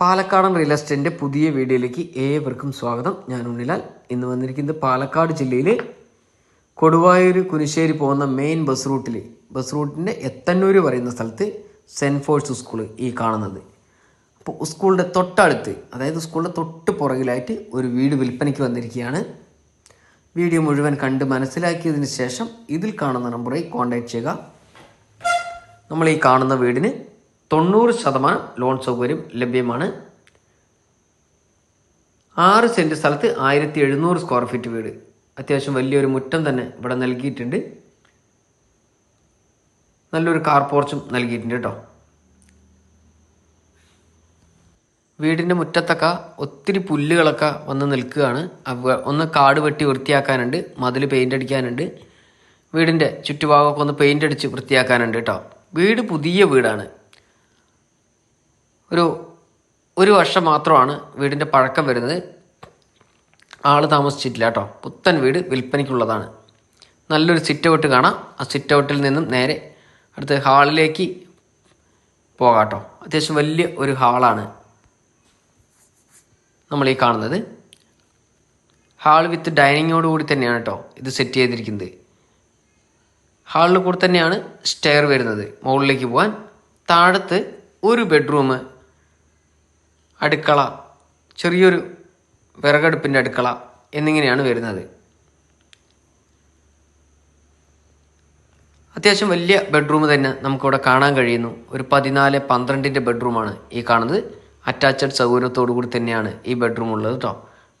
പാലക്കാടൻ റിയൽ എസ്റ്റേറ്റിന്റെ പുതിയ വീഡിയോയിലേക്ക് ഏവർക്കും സ്വാഗതം. ഞാൻ ഉണ്ണിലാൽ. ഇന്ന് വന്നിരിക്കുന്നത് പാലക്കാട് ജില്ലയിൽ കൊടുവായൂർ കുനിശ്ശേരി പോകുന്ന മെയിൻ ബസ് റൂട്ടിൽ ബസ് റൂട്ടിന്റെ എത്തന്നൂർ പറയുന്ന സ്ഥലത്ത് സെന്റ് ഫോഴ്സ് സ്കൂൾ ഈ കാണുന്നത്. അപ്പോൾ സ്കൂളിന്റെ തൊട്ടടുത്ത് അതായത് സ്കൂളിന്റെ തൊട്ട് പുറകിലായിട്ട് ഒരു വീട് വിൽപ്പനയ്ക്ക് വന്നിരിക്കുകയാണ്. വീഡിയോ മുഴുവൻ കണ്ട് മനസ്സിലാക്കിയതിന് ശേഷം ഇതിൽ കാണുന്ന നമ്പറിൽ കോൺടാക്ട് ചെയ്യുക. നമ്മൾ ഈ കാണുന്ന വീടിന് തൊണ്ണൂറ് ശതമാനം ലോൺ സൗകര്യം ലഭ്യമാണ്. ആറ് സെന്റ് സ്ഥലത്ത് ആയിരത്തി എഴുന്നൂറ് സ്ക്വയർ ഫീറ്റ് വീട്. അത്യാവശ്യം വലിയൊരു മുറ്റം തന്നെ ഇവിടെ നൽകിയിട്ടുണ്ട്. നല്ലൊരു കാർ പോർച്ചും നൽകിയിട്ടുണ്ട് കേട്ടോ. വീടിന്റെ മുറ്റത്തൊക്കെ ഒത്തിരി പുല്ലുകളൊക്കെ വന്ന് നിൽക്കുകയാണ്. ഒന്ന് കാട് വെട്ടി വൃത്തിയാക്കാനുണ്ട് മതിൽ പെയിന്റ് അടിക്കാനുണ്ട്. വീടിന്റെ ചുറ്റുഭാഗമൊക്കെ ഒന്ന് പെയിന്റ് അടിച്ച് വൃത്തിയാക്കാനുണ്ട് കേട്ടോ. വീട് പുതിയ വീടാണ്. ഒരു ഒരു വർഷം മാത്രമാണ് വീടിന്റെ പഴക്കം വരുന്നത്. ആൾ താമസിച്ചിട്ടില്ല കേട്ടോ. പുത്തൻ വീട് വിൽപ്പനയ്ക്കുള്ളതാണ്. നല്ലൊരു സിറ്റ് ഔട്ട് കാണാം. ആ സിറ്റ് ഔട്ടിൽ നിന്നും നേരെ അടുത്ത് ഹാളിലേക്ക് പോകാം കേട്ടോ. അത്യാവശ്യം വലിയ ഒരു ഹാളാണ് നമ്മൾ ഈ കാണുന്നത്. ഹാൾ വിത്ത് ഡൈനിങ്ങോട് കൂടി തന്നെയാണ് കേട്ടോ ഇത് സെറ്റ് ചെയ്തിരിക്കുന്നത്. ഹാളിൽ കൂടി തന്നെയാണ് സ്റ്റെയർ വരുന്നത്. മുകളിലേക്ക് പോകാൻ താഴത്ത് ഒരു ബെഡ്റൂം അടുക്കള ചെറിയൊരു വിറകടുപ്പിന്റെ അടുക്കള എന്നിങ്ങനെയാണ് വരുന്നത്. അത്യാവശ്യം വലിയ ബെഡ്റൂം തന്നെ നമുക്കിവിടെ കാണാൻ കഴിയുന്നു. ഒരു പതിനാല് പന്ത്രണ്ടിന്റെ ബെഡ്റൂമാണ് ഈ കാണുന്നത്. അറ്റാച്ചഡ് സൗകര്യത്തോടു കൂടി തന്നെയാണ് ഈ ബെഡ്റൂം ഉള്ളത് കേട്ടോ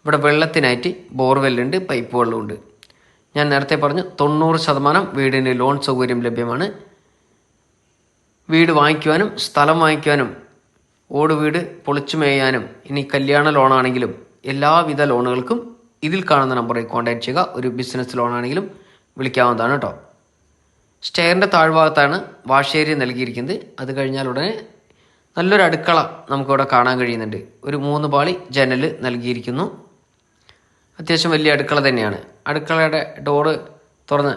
ഇവിടെ വെള്ളത്തിനായിട്ട് ബോർവെല്ലുണ്ട് പൈപ്പ് വെള്ളമുണ്ട് ഞാൻ നേരത്തെ പറഞ്ഞു തൊണ്ണൂറ് ശതമാനം വീടിന് ലോൺ സൗകര്യം ലഭ്യമാണ്. വീട് വാങ്ങിക്കുവാനും സ്ഥലം വാങ്ങിക്കുവാനും ഓട് വീട് പൊളിച്ചു മേയാനും ഇനി കല്യാണ ലോണാണെങ്കിലും എല്ലാവിധ ലോണുകൾക്കും ഇതിൽ കാണുന്ന നമ്പറിൽ കോൺടാക്ട് ചെയ്യുക. ഒരു ബിസിനസ് ലോണാണെങ്കിലും വിളിക്കാവുന്നതാണ് കേട്ടോ. സ്റ്റെയറിന്റെ താഴ്ഭാഗത്താണ് വാഷേരി നൽകിയിരിക്കുന്നത്. അത് കഴിഞ്ഞാൽ ഉടനെ നല്ലൊരു അടുക്കള നമുക്കിവിടെ കാണാൻ കഴിയുന്നുണ്ട്. ഒരു മൂന്ന് പാളി ജനൽ നൽകിയിരിക്കുന്നു. അത്യാവശ്യം വലിയ അടുക്കള തന്നെയാണ്. അടുക്കളയുടെ ഡോറ് തുറന്ന്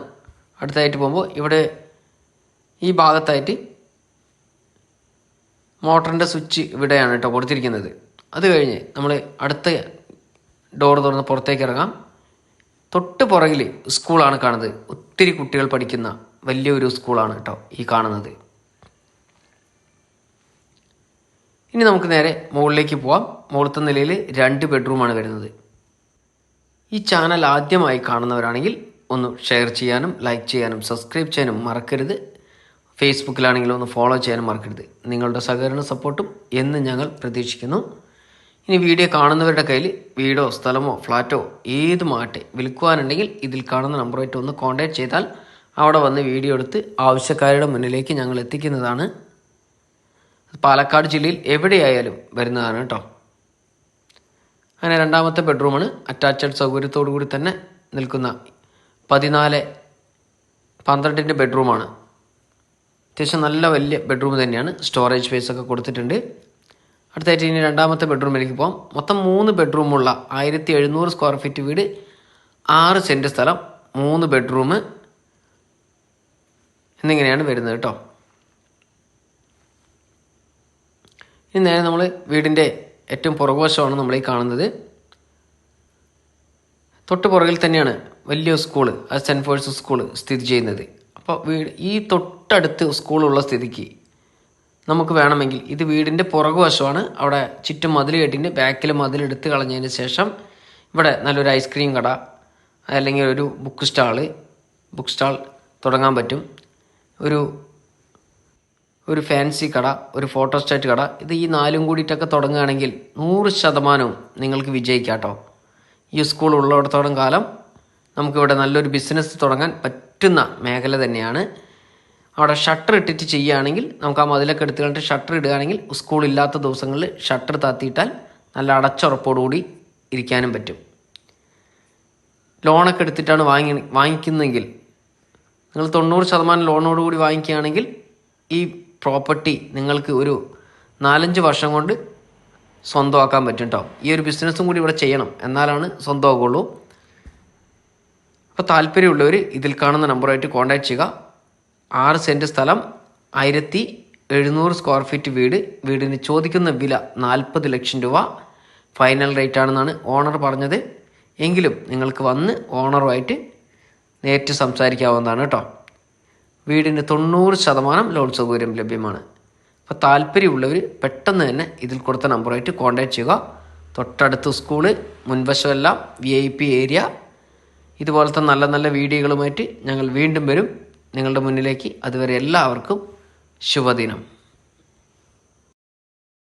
അടുത്തായിട്ട് പോകുമ്പോൾ ഇവിടെ ഈ ഭാഗത്തായിട്ട് മോട്ടറിന്റെ സ്വിച്ച് ഇവിടെയാണ് കേട്ടോ കൊടുത്തിരിക്കുന്നത്. അത് കഴിഞ്ഞ് നമ്മൾ അടുത്ത ഡോർ തുറന്ന് പുറത്തേക്ക് ഇറങ്ങാം. തൊട്ട് പുറകിൽ സ്കൂളാണ് കാണുന്നത്. ഒത്തിരി കുട്ടികൾ പഠിക്കുന്ന വലിയൊരു സ്കൂളാണ് കേട്ടോ ഈ കാണുന്നത്. ഇനി നമുക്ക് നേരെ മുകളിലേക്ക് പോവാം. മുകളിലത്തെ നിലയിൽ രണ്ട് ബെഡ്റൂമാണ് വരുന്നത്. ഈ ചാനൽ ആദ്യമായി കാണുന്നവരാണെങ്കിൽ ഒന്ന് ഷെയർ ചെയ്യാനും ലൈക്ക് ചെയ്യാനും സബ്സ്ക്രൈബ് ചെയ്യാനും മറക്കരുത്. ഫേസ്ബുക്കിലാണെങ്കിലും ഒന്ന് ഫോളോ ചെയ്യാനും മറക്കരുത്. നിങ്ങളുടെ സഹകരണ സപ്പോർട്ടും എന്ന് ഞങ്ങൾ പ്രതീക്ഷിക്കുന്നു. ഇനി വീഡിയോ കാണുന്നവരുടെ കയ്യിൽ വീടോ സ്ഥലമോ ഫ്ലാറ്റോ ഏതുമാട്ടെ വിൽക്കുവാനുണ്ടെങ്കിൽ ഇതിൽ കാണുന്ന നമ്പറുമായിട്ട് ഒന്ന് കോൺടാക്ട് ചെയ്താൽ അവിടെ വന്ന് വീഡിയോ എടുത്ത് ആവശ്യക്കാരുടെ മുന്നിലേക്ക് ഞങ്ങൾ എത്തിക്കുന്നതാണ്. പാലക്കാട് ജില്ലയിൽ എവിടെയായാലും വരുന്നതാണ് കേട്ടോ. അങ്ങനെ രണ്ടാമത്തെ ബെഡ്റൂമാണ് അറ്റാച്ച്ഡ് സൗകര്യത്തോടു കൂടി തന്നെ നിൽക്കുന്ന പതിനാല് പന്ത്രണ്ടിന്റെ ബെഡ്റൂമാണ് അത്യാവശ്യം നല്ല വലിയ ബെഡ്റൂം തന്നെയാണ്. സ്റ്റോറേജ് സ്പേസ് ഒക്കെ കൊടുത്തിട്ടുണ്ട്. അടുത്തായിട്ട് ഇനി രണ്ടാമത്തെ ബെഡ്റൂമിലേക്ക് പോകാം മൊത്തം മൂന്ന് ബെഡ്റൂമുള്ള ആയിരത്തി എഴുന്നൂറ് സ്ക്വയർ ഫീറ്റ് വീട് ആറ് സെന്റ് സ്ഥലം മൂന്ന് ബെഡ്റൂം എന്നിങ്ങനെയാണ് വരുന്നത് കേട്ടോ. ഇനി നേരെ നമ്മൾ വീടിന്റെ ഏറ്റവും പുറകുവശമാണ് നമ്മൾ ഈ കാണുന്നത്. തൊട്ട് പുറകിൽ തന്നെയാണ് വലിയ സ്കൂൾ അത് സെന്റ് ഫോഴ്സ് സ്കൂൾ സ്ഥിതി ചെയ്യുന്നത്. അപ്പോൾ വീട് ഈ തൊട്ടടുത്ത് സ്കൂളുള്ള സ്ഥിതിക്ക് നമുക്ക് വേണമെങ്കിൽ ഇത് വീടിന്റെ പുറകുവശമാണ് അവിടെ ചുറ്റും മതിൽ കെട്ടിന്റെ ബാക്കിൽ മതിലെടുത്ത് കളഞ്ഞതിന് ശേഷം ഇവിടെ നല്ലൊരു ഐസ്ക്രീം കട അല്ലെങ്കിൽ ഒരു ബുക്ക് സ്റ്റാൾ ബുക്ക് സ്റ്റാൾ തുടങ്ങാൻ പറ്റും. ഒരു ഒരു ഫാൻസി കട ഒരു ഫോട്ടോസ്റ്റാറ്റ് കട. ഇത് ഈ നാലും കൂടിയിട്ടൊക്കെ തുടങ്ങുകയാണെങ്കിൽ നൂറ് ശതമാനവും നിങ്ങൾക്ക് വിജയിക്കാം കേട്ടോ. ഈ സ്കൂൾ ഉള്ളിടത്തോളം കാലം നമുക്കിവിടെ നല്ലൊരു ബിസിനസ് തുടങ്ങാൻ പറ്റുന്ന മേഖല തന്നെയാണ്. അവിടെ ഷട്ടർ ഇട്ടിട്ട് ചെയ്യുകയാണെങ്കിൽ നമുക്ക് ആ മതിലൊക്കെ എടുത്തു കണ്ടിട്ട് ഷട്ടർ ഇടുകയാണെങ്കിൽ സ്കൂളില്ലാത്ത ദിവസങ്ങളിൽ ഷട്ടർ താത്തിയിട്ടാൽ നല്ല അടച്ചുറപ്പോടുകൂടി ഇരിക്കാനും പറ്റും. ലോണൊക്കെ എടുത്തിട്ടാണ് വാങ്ങി വാങ്ങിക്കുന്നതെങ്കിൽ നിങ്ങൾ തൊണ്ണൂറ് ശതമാനം ലോണോടുകൂടി വാങ്ങിക്കുകയാണെങ്കിൽ ഈ പ്രോപ്പർട്ടി നിങ്ങൾക്ക് ഒരു നാലഞ്ച് വർഷം കൊണ്ട് സ്വന്തമാക്കാൻ പറ്റും കേട്ടോ ഈ ഒരു ബിസിനസ്സും കൂടി ഇവിടെ ചെയ്യണം. എന്നാലാണ് സ്വന്തമാകുള്ളൂ അപ്പോൾ താല്പര്യമുള്ളവർ ഇതിൽ കാണുന്ന നമ്പറുമായിട്ട് കോൺടാക്ട് ചെയ്യുക. ആറ് സെന്റ് സ്ഥലം ആയിരത്തി എഴുന്നൂറ് സ്ക്വയർ ഫീറ്റ് വീട്. വീടിന് ചോദിക്കുന്ന വില നാൽപ്പത് ലക്ഷം രൂപ. ഫൈനൽ റേറ്റ് ആണെന്നാണ് ഓണർ പറഞ്ഞത്. എങ്കിലും നിങ്ങൾക്ക് വന്ന് ഓണറുമായിട്ട് നേരിട്ട് സംസാരിക്കാവുന്നതാണ് കേട്ടോ. വീടിന് തൊണ്ണൂറ് ശതമാനം ലോൺ സൗകര്യം ലഭ്യമാണ്. അപ്പോൾ താല്പര്യമുള്ളവർ പെട്ടെന്ന് തന്നെ ഇതിൽ കൊടുത്ത നമ്പറുമായിട്ട് കോൺടാക്ട് ചെയ്യുക. തൊട്ടടുത്ത് സ്കൂൾ മുൻവശമെല്ലാം വി ഐ പി ഏരിയ ഇതുപോലത്തെ നല്ല നല്ല വീഡിയോകളുമായിട്ട് ഞങ്ങൾ വീണ്ടും വരും. നിങ്ങളുടെ മുന്നിലേക്ക് അതുവരെ എല്ലാവർക്കും ശുഭദിനം.